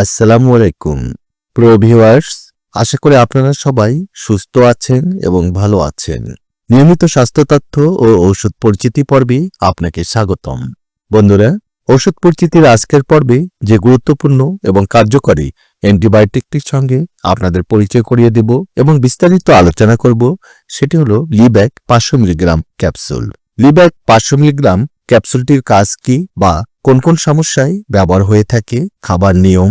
আসসালামু আলাইকুম। প্রিয় ভিউয়ার্স, আশা করি আপনারা সবাই সুস্থ আছেন এবং ভালো আছেন। নিয়মিত স্বাস্থ্য তথ্য ও ঔষধ পরিচিতি পর্বে আপনাকে স্বাগতম। বন্ধুরা ওষুধ পরিচিতির আজকের পর্বে যে গুরুত্বপূর্ণ এবং কার্যকরী অ্যান্টিবায়োটিকটির সঙ্গে আপনাদের পরিচয় করিয়ে দেব এবং বিস্তারিত আলোচনা করব, সেটি হলো লিব্যাক পাঁচশো মিলিগ্রাম ক্যাপসুল। লিব্যাক পাঁচশো মিলিগ্রাম ক্যাপসুলটির কাজ কি বা কোন কোন সমস্যায় ব্যবহার হয়ে থাকে, খাবার নিয়ম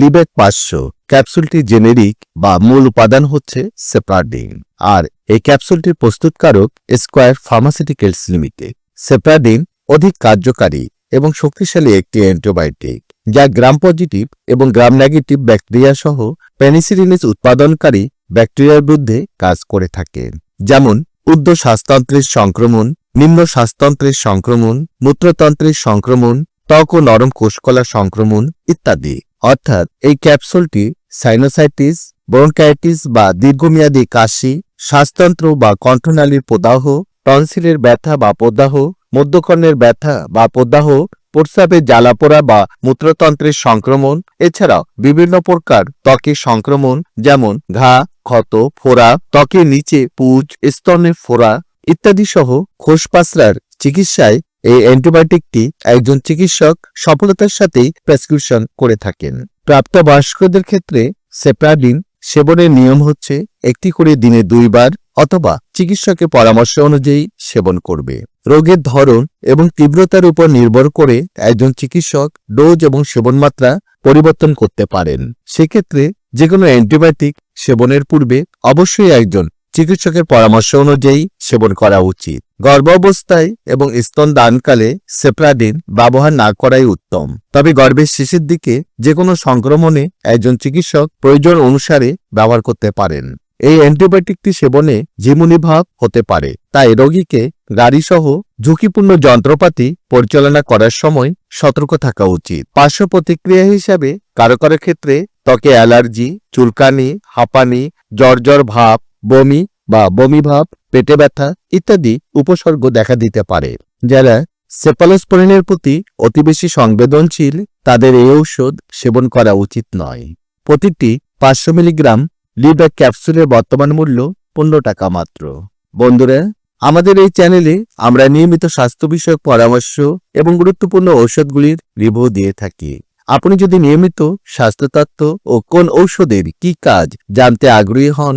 লিবেক পাঁচশো, ক্যাপসুলটি জেনেরিক বা মূল উপাদান হচ্ছে সেপ্রাডিন। আর এই ক্যাপসুলটির প্রস্তুতকারক স্কোয়ার ফার্মাসিউটিক্যালস লিমিটেড। সেপ্রাডিন অধিক কার্যকারী এবং শক্তিশালী একটি অ্যান্টিবায়োটিক, যা গ্রাম পজিটিভ এবং গ্রাম নেগেটিভ ব্যাকটেরিয়া সহ পেনিসিলিনিস উৎপাদনকারী ব্যাকটেরিয়ার বিরুদ্ধে কাজ করে থাকে, যেমন উদ্ধ শ্বাসতন্ত্রের সংক্রমণ, নিম্ন শ্বাসতন্ত্রের সংক্রমণ, মূত্রতন্ত্রের সংক্রমণ, ত্বক ও নরম কোষকলা সংক্রমণ ইত্যাদি। অর্থাৎ এই ক্যাপসুলটি সাইনোসাইটিস ব্রঙ্কাইটিস বা দীর্ঘমেয়াদী কাশি, শ্বাসতন্ত্র বা কণ্ঠনালীর প্রদাহ টনসিলের ব্যথা বা প্রদাহ, মধ্যকর্ণের ব্যথা বা প্রদাহ, প্রস্রাবের জ্বালাপোড়া বা মূত্রতন্ত্রের সংক্রমণ, এছাড়াও বিভিন্ন প্রকার ত্বকের সংক্রমণ যেমন ঘা, ক্ষত, ফোড়া, ত্বকের নিচে পুজ স্তনের ফোড়া ইত্যাদি সহ খোসপাসরার চিকিৎসায় এই অ্যান্টিবায়োটিকটি একজন চিকিৎসক সফলতার সাথেই প্রেসক্রিপশন করে থাকেন। প্রাপ্তবয়স্কদের ক্ষেত্রে সেপ্রাডিন সেবনের নিয়ম হচ্ছে একটি করে দিনে দুইবার অথবা চিকিৎসকের পরামর্শ অনুযায়ী সেবন করবে। রোগের ধরন এবং তীব্রতার উপর নির্ভর করে একজন চিকিৎসক ডোজ এবং সেবন মাত্রা পরিবর্তন করতে পারেন। সেক্ষেত্রে যে কোনো অ্যান্টিবায়োটিক সেবনের পূর্বে অবশ্যই একজন চিকিৎসকের পরামর্শ অনুযায়ী সেবন করা উচিত। গর্ভাবস্থায় এবং স্তন দানকালে সেপ্রাডিন ব্যবহার না করাই উত্তম। তবে গর্ভের শেষের দিকে যে কোনো সংক্রমণে একজন চিকিৎসক প্রয়োজন অনুসারে ব্যবহার করতে পারেন। এই অ্যান্টিবায়োটিকটি সেবনে ঝিমুনিভাব হতে পারে। তাই রোগীকে গাড়িসহ ঝুঁকিপূর্ণ যন্ত্রপাতি পরিচালনা করার সময় সতর্ক থাকা উচিত। পার্শ্ব প্রতিক্রিয়া হিসাবে কারও কারও ক্ষেত্রে ত্বকে অ্যালার্জি, চুলকানি, হাঁপানি জ্বর জ্বর ভাব বমি বা বমি ভাব, পেটে ব্যথা ইত্যাদি উপসর্গ দেখা দিতে পারে। যারা সেপালোস্পোরিনের প্রতি অতি বেশি সংবেদনশীল, তাদের এই ঔষধ সেবন করা উচিত নয়। প্রতিটি পাঁচশো মিলিগ্রাম লিব্যাক ক্যাপসুলের বর্তমান মূল্য পনেরো টাকা মাত্র। বন্ধুরা, আমাদের এই চ্যানেলে আমরা নিয়মিত স্বাস্থ্য বিষয়ক পরামর্শ এবং গুরুত্বপূর্ণ ঔষধগুলির রিভিউ দিয়ে থাকি। আপনি যদি নিয়মিত স্বাস্থ্য তথ্য ও কোন ঔষধের কি কাজ জানতে আগ্রহী হন